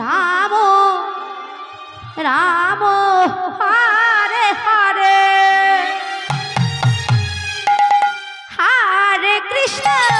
রাম রাম হারে হারে। হারে কৃষ্ণ।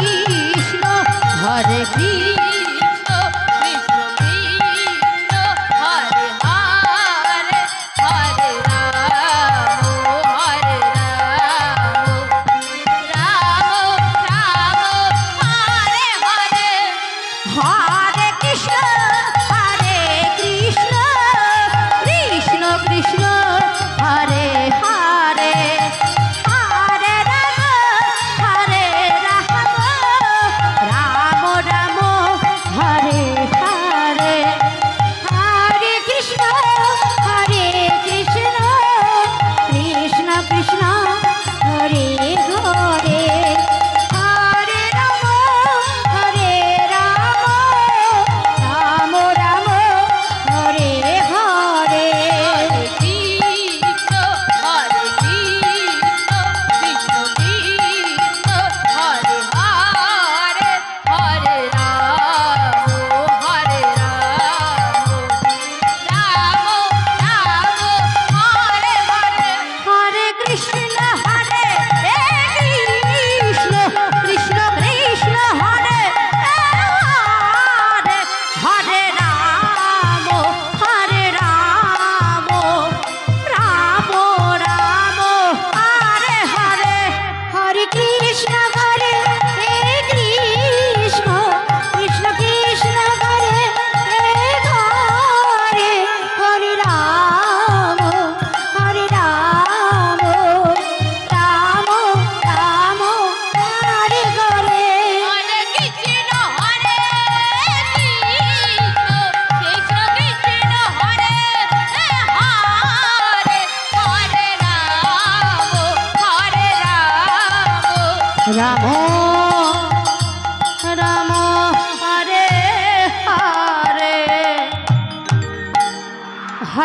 কৃষ্ণ হরে কৃষ্ণ।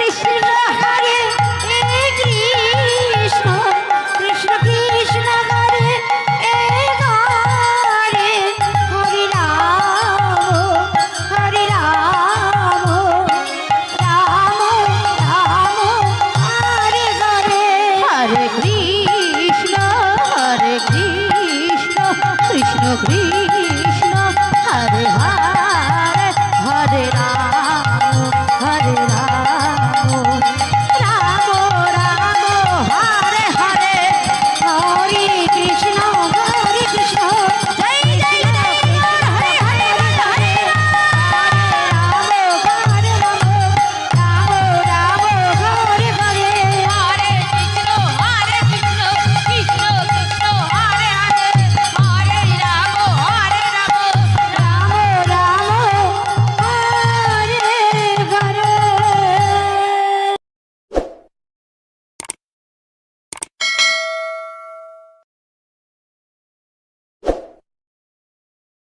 কৃষ্ণ হরে।